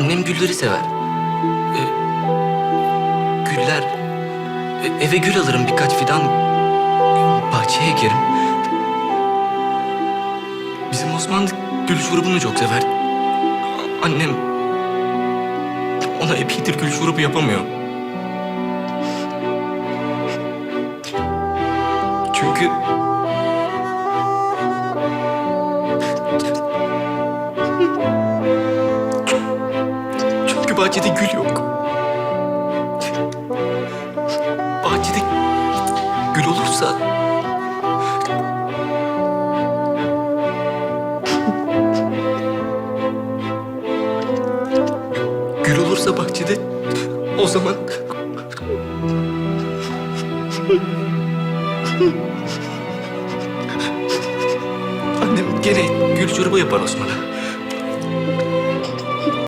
Annem gülleri sever. Ee, güller... e, eve gül alırım birkaç fidan. Bahçeye ekerim. Bizim Osman gül şurubunu çok sever. Annem... Ona epeydir gül şurubu yapamıyor. Çünkü bahçede gül yok. Bahçede gül olursa... Gül olursa bahçede o zaman... Annem gene gül çorba yapar Osman'a.